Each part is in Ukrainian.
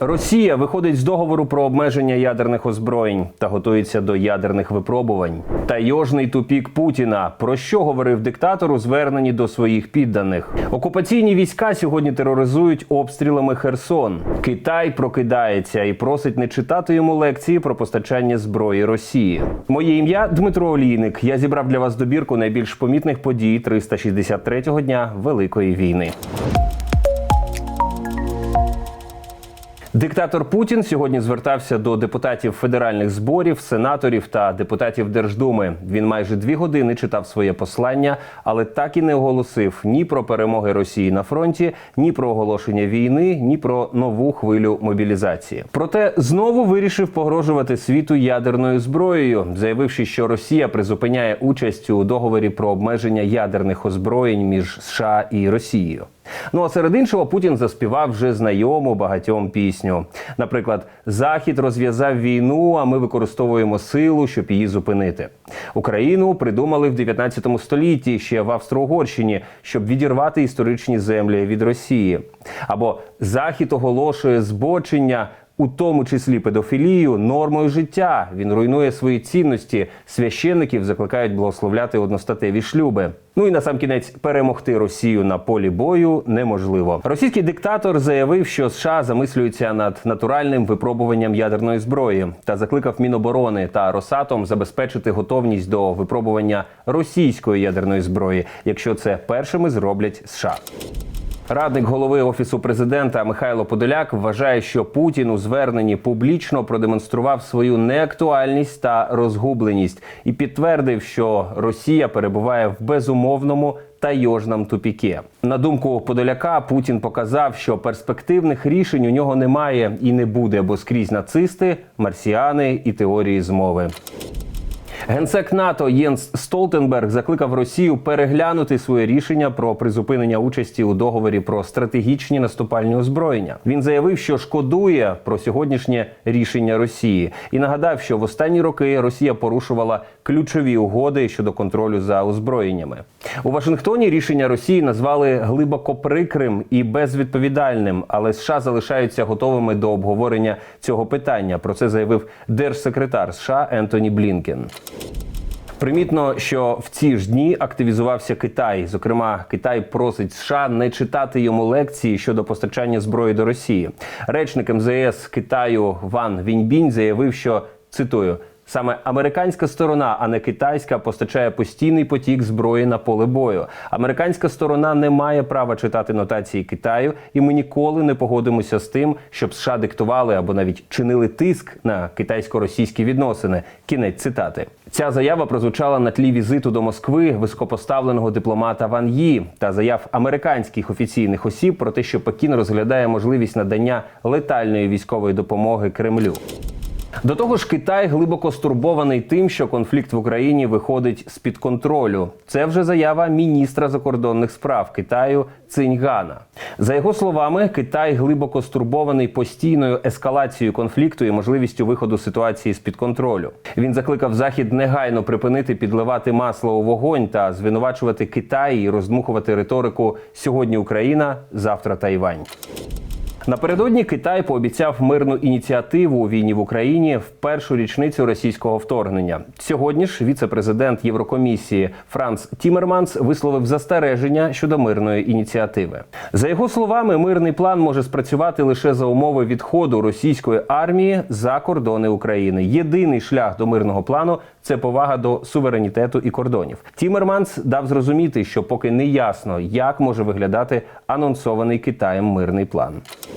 Росія виходить з договору про обмеження ядерних озброєнь та готується до ядерних випробувань. Тайожний тупік Путіна. Про що говорив диктатор у зверненні до своїх підданих? Окупаційні війська сьогодні тероризують обстрілами Херсон. Китай прокидається і просить не читати йому лекції про постачання зброї Росії. Моє ім'я Дмитро Олійник. Я зібрав для вас добірку найбільш помітних подій 363-го дня Великої війни. Диктатор Путін сьогодні звертався до депутатів федеральних зборів, сенаторів та депутатів Держдуми. Він майже дві години читав своє послання, але так і не оголосив ні про перемоги Росії на фронті, ні про оголошення війни, ні про нову хвилю мобілізації. Проте знову вирішив погрожувати світу ядерною зброєю, заявивши, що Росія призупиняє участь у договорі про обмеження ядерних озброєнь між США і Росією. Ну а серед іншого Путін заспівав вже знайому багатьом пісню. Наприклад, Захід розв'язав війну, а ми використовуємо силу, щоб її зупинити. Україну придумали в 19 столітті ще в Австро-Угорщині, щоб відірвати історичні землі від Росії. Або Захід оголошує збочення. У тому числі педофілію нормою життя він руйнує свої цінності. Священників закликають благословляти одностатеві шлюби. Ну і на сам кінець перемогти Росію на полі бою неможливо. Російський диктатор заявив, що США замислюються над натуральним випробуванням ядерної зброї та закликав Міноборони та Росатом забезпечити готовність до випробування російської ядерної зброї, якщо це першими зроблять США. Радник голови офісу президента Михайло Подоляк вважає, що Путін у зверненні публічно продемонстрував свою неактуальність та розгубленість і підтвердив, що Росія перебуває в безумовному тайожному тупіке. На думку Подоляка, Путін показав, що перспективних рішень у нього немає і не буде, бо скрізь нацисти, марсіани і теорії змови. Генсек НАТО Єнс Столтенберг закликав Росію переглянути своє рішення про призупинення участі у договорі про стратегічні наступальні озброєння. Він заявив, що шкодує про сьогоднішнє рішення Росії, і нагадав, що в останні роки Росія порушувала ключові угоди щодо контролю за озброєннями. У Вашингтоні рішення Росії назвали глибоко прикрим і безвідповідальним, але США залишаються готовими до обговорення цього питання. Про це заявив держсекретар США Ентоні Блінкен. Примітно, що в ці ж дні активізувався Китай. Зокрема, Китай просить США не читати йому лекції щодо постачання зброї до Росії. Речник МЗС Китаю Ван Віньбінь заявив, що цитую. Саме американська сторона, а не китайська, постачає постійний потік зброї на поле бою. Американська сторона не має права читати нотації Китаю, і ми ніколи не погодимося з тим, щоб США диктували або навіть чинили тиск на китайсько-російські відносини. Кінець цитати. Ця заява прозвучала на тлі візиту до Москви високопоставленого дипломата Ван Ї та заяв американських офіційних осіб про те, що Пекін розглядає можливість надання летальної військової допомоги Кремлю. До того ж, Китай глибоко стурбований тим, що конфлікт в Україні виходить з під контролю. Це вже заява міністра закордонних справ Китаю Циньгана. За його словами, Китай глибоко стурбований постійною ескалацією конфлікту і можливістю виходу ситуації з під контролю. Він закликав Захід негайно припинити підливати масло у вогонь та звинувачувати Китай і роздмухувати риторику сьогодні Україна, завтра Тайвань. Напередодні Китай пообіцяв мирну ініціативу у війні в Україні в першу річницю російського вторгнення. Сьогодні ж віце-президент Єврокомісії Франц Тімерманс висловив застереження щодо мирної ініціативи. За його словами, мирний план може спрацювати лише за умови відходу російської армії за кордони України. Єдиний шлях до мирного плану це повага до суверенітету і кордонів. Тімерманс дав зрозуміти, що поки не ясно, як може виглядати анонсований Китаєм мирний план.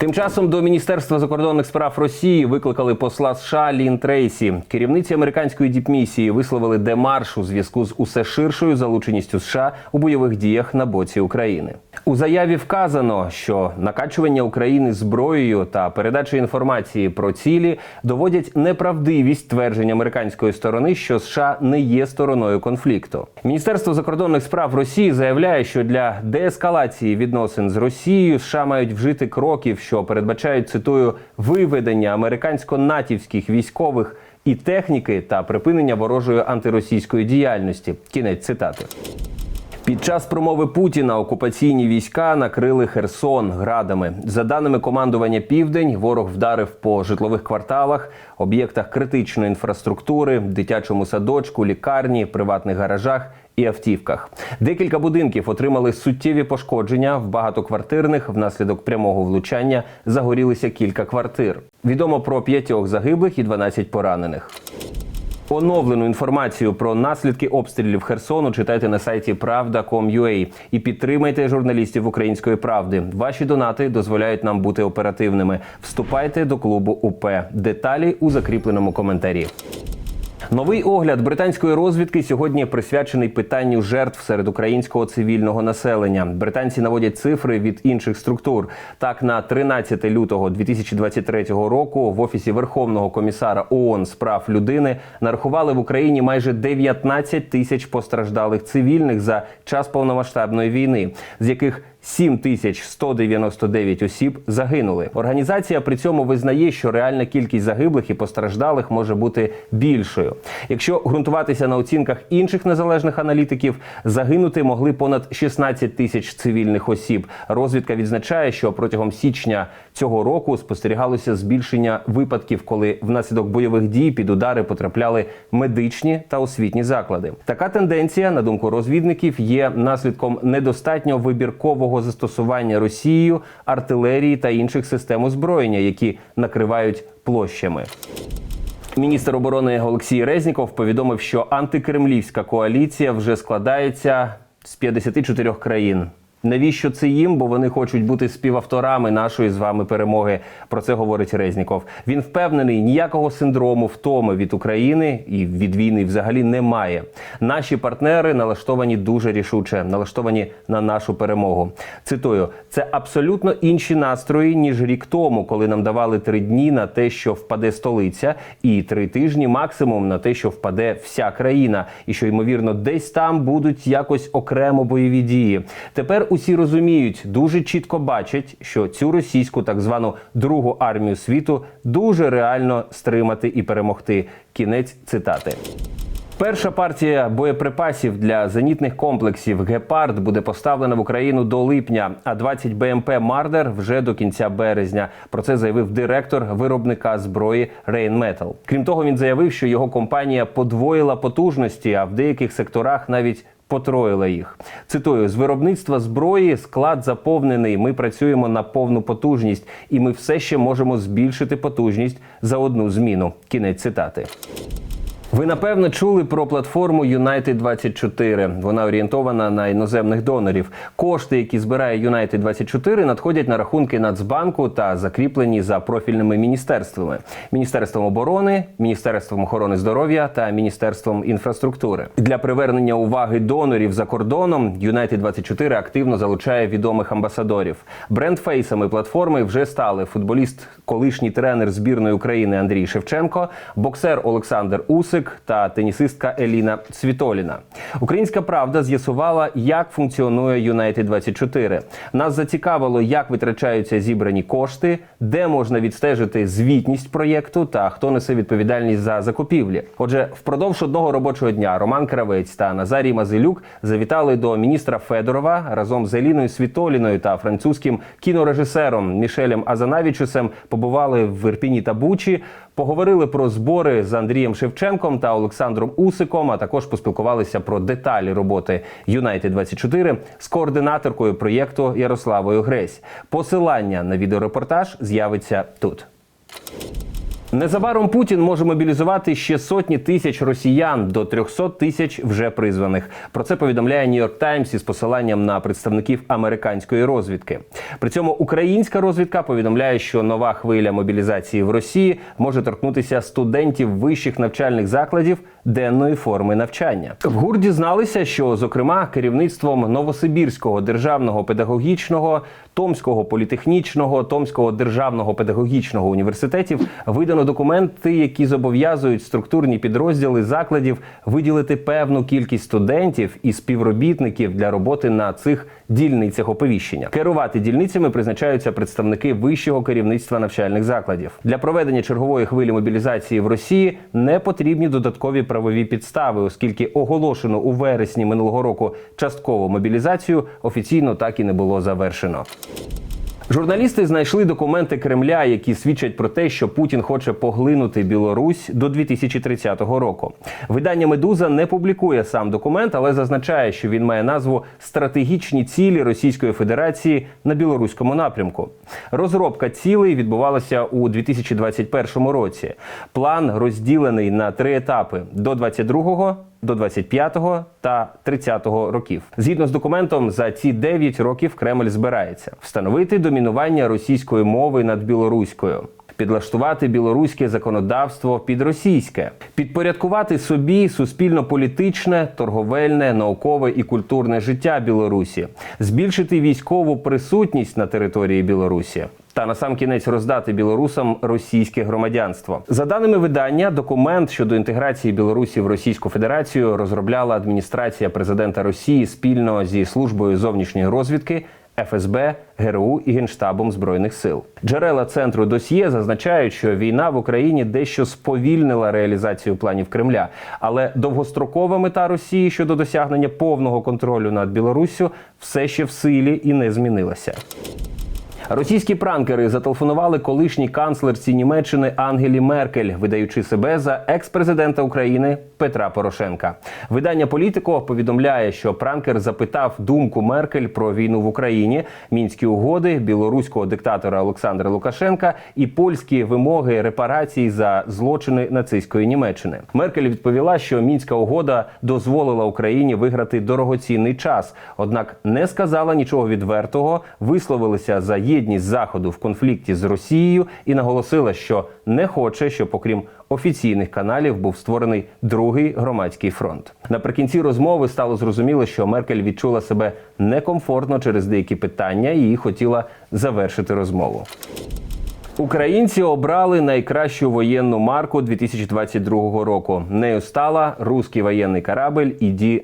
Тим часом до Міністерства закордонних справ Росії викликали посла США Лін Трейсі. Керівниці американської діпмісії висловили демарш у зв'язку з усе ширшою залученістю США у бойових діях на боці України. У заяві вказано, що накачування України зброєю та передача інформації про цілі доводять неправдивість тверджень американської сторони, що США не є стороною конфлікту. Міністерство закордонних справ Росії заявляє, що для деескалації відносин з Росією США мають вжити кроків, що передбачають цитую виведення американсько-натівських військових і техніки та припинення ворожої антиросійської діяльності. Кінець цитати. Під час промови Путіна окупаційні війська накрили Херсон градами. За даними командування Південь, ворог вдарив по житлових кварталах, об'єктах критичної інфраструктури, дитячому садочку, лікарні, приватних гаражах. І автівках декілька будинків отримали суттєві пошкодження в багатоквартирних. Внаслідок прямого влучання загорілися кілька квартир. Відомо про п'ятьох загиблих і 12 поранених. Оновлену інформацію про наслідки обстрілів Херсону читайте на сайті Правда.com.ua і підтримайте журналістів української правди. Ваші донати дозволяють нам бути оперативними. Вступайте до клубу УП. Деталі у закріпленому коментарі. Новий огляд британської розвідки сьогодні присвячений питанню жертв серед українського цивільного населення. Британці наводять цифри від інших структур. Так, на 13 лютого 2023 року в офісі Верховного комісара ООН з прав людини нарахували в Україні майже 19 тисяч постраждалих цивільних за час повномасштабної війни, з яких 7199 осіб загинули. Організація при цьому визнає, що реальна кількість загиблих і постраждалих може бути більшою. Якщо ґрунтуватися на оцінках інших незалежних аналітиків, загинути могли понад 16 тисяч цивільних осіб. Розвідка відзначає, що протягом січня цього року спостерігалося збільшення випадків, коли внаслідок бойових дій під удари потрапляли медичні та освітні заклади. Така тенденція, на думку розвідників, є наслідком недостатньо вибіркового застосування Росією артилерії та інших систем озброєння, які накривають площами. Міністр оборони Олексій Резніков повідомив, що антикремлівська коаліція вже складається з 54 країн. Навіщо це їм? Бо вони хочуть бути співавторами нашої з вами перемоги. Про це говорить Резніков. Він впевнений, ніякого синдрому втоми від України і від війни взагалі немає. Наші партнери налаштовані дуже рішуче, налаштовані на нашу перемогу. Цитую: це абсолютно інші настрої ніж рік тому, коли нам давали три дні на те, що впаде столиця, і три тижні максимум на те, що впаде вся країна, і що ймовірно десь там будуть якось окремо бойові дії. Тепер усі розуміють, дуже чітко бачать, що цю російську так звану другу армію світу дуже реально стримати і перемогти. Кінець цитати. Перша партія боєприпасів для зенітних комплексів Гепард буде поставлена в Україну до липня, а 20 БМП Мардер вже до кінця березня. Про це заявив директор виробника зброї Rheinmetall. Крім того, він заявив, що його компанія подвоїла потужності, а в деяких секторах навіть Потроїла їх. Цитую з виробництва зброї склад заповнений. Ми працюємо на повну потужність, і ми все ще можемо збільшити потужність за одну зміну. Кінець цитати. Ви напевно чули про платформу United 24 Вона орієнтована на іноземних донорів. Кошти, які збирає United 24 надходять на рахунки Нацбанку та закріплені за профільними міністерствами: міністерством оборони, міністерством охорони здоров'я та міністерством інфраструктури. Для привернення уваги донорів за кордоном United 24 активно залучає відомих амбасадорів. Брендфейсами платформи вже стали футболіст, колишній тренер збірної України Андрій Шевченко, боксер Олександр Усик та тенісистка Еліна Цвітоліна. Українська правда з'ясувала, як функціонує United 24 Нас зацікавило, як витрачаються зібрані кошти, де можна відстежити звітність проєкту та хто несе відповідальність за закупівлі. Отже, впродовж одного робочого дня Роман Кравець та Назарій Мазилюк завітали до міністра Федорова разом з Еліною Світоліною та французьким кінорежисером Мішелем Азанавічусем побували в Ірпіні та Бучі. Поговорили про збори з Андрієм Шевченком та Олександром Усиком. А також поспілкувалися про деталі роботи Юнайтед 24 з координаторкою проєкту Ярославою Гресь. Посилання на відеорепортаж з'явиться тут. Незабаром Путін може мобілізувати ще сотні тисяч росіян до 300 тисяч вже призваних. Про це повідомляє Нью-Йорк Таймс із посиланням на представників американської розвідки. При цьому українська розвідка повідомляє, що нова хвиля мобілізації в Росії може торкнутися студентів вищих навчальних закладів денної форми навчання. В ГУР дізналися, що зокрема керівництвом Новосибірського державного педагогічного, Томського політехнічного, Томського державного педагогічного університетів видано документи, які зобов'язують структурні підрозділи закладів виділити певну кількість студентів і співробітників для роботи на цих дільницях оповіщення. Керувати дільницями призначаються представники вищого керівництва навчальних закладів. Для проведення чергової хвилі мобілізації в Росії не потрібні додаткові правові підстави, оскільки оголошено у вересні минулого року часткову мобілізацію офіційно так і не було завершено. Журналісти знайшли документи Кремля, які свідчать про те, що Путін хоче поглинути Білорусь до 2030 року. Видання Медуза не публікує сам документ, але зазначає, що він має назву Стратегічні цілі Російської Федерації на білоруському напрямку. Розробка цілей відбувалася у 2021 році. План розділений на три етапи до 22-го, до 25-го та 30-го років. Згідно з документом, за ці 9 років Кремль збирається встановити домінування російської мови над білоруською. Підлаштувати білоруське законодавство під російське, підпорядкувати собі суспільно-політичне, торговельне, наукове і культурне життя Білорусі, збільшити військову присутність на території Білорусі, та на сам кінець роздати білорусам російське громадянство. За даними видання, документ щодо інтеграції Білорусі в Російську Федерацію розробляла адміністрація президента Росії спільно зі службою зовнішньої розвідки. ФСБ, ГРУ і Генштабом збройних сил джерела центру досьє зазначають, що війна в Україні дещо сповільнила реалізацію планів Кремля, але довгострокова мета Росії щодо досягнення повного контролю над Білоруссю все ще в силі і не змінилася. Російські пранкери зателефонували колишній канцлерці Німеччини Ангелі Меркель, видаючи себе за екс-президента України Петра Порошенка. Видання Політико повідомляє, що пранкер запитав думку Меркель про війну в Україні, мінські угоди білоруського диктатора Олександра Лукашенка і польські вимоги репарацій за злочини нацистської Німеччини. Меркель відповіла, що мінська угода дозволила Україні виграти дорогоцінний час, однак не сказала нічого відвертого, висловилися за єдність заходу в конфлікті з Росією і наголосила, що не хоче, щоб окрім офіційних каналів був створений другий громадський фронт. Наприкінці розмови стало зрозуміло, що Меркель відчула себе некомфортно через деякі питання і хотіла завершити розмову. Українці обрали найкращу воєнну марку 2022 року. Нею стала руський воєнний корабль «Іді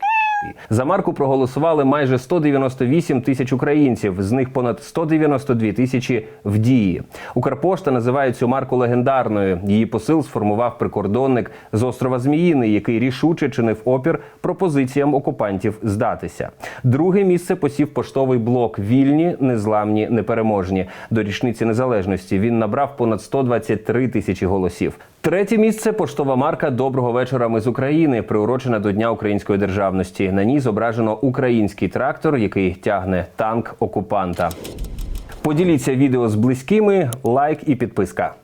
за марку проголосували майже 198 тисяч українців, з них понад 192 тисячі в дії. Укрпошта називає цю марку легендарною. Її посил сформував прикордонник з острова Зміїний, який рішуче чинив опір пропозиціям окупантів здатися. Друге місце посів поштовий блок Вільні, незламні, непереможні. До річниці незалежності він набрав понад 123 тисячі голосів. Третє місце поштова марка Доброго вечора. Ми з України, приурочена до Дня української державності. На ній зображено український трактор, який тягне танк окупанта. Поділіться відео з близькими, лайк і підписка.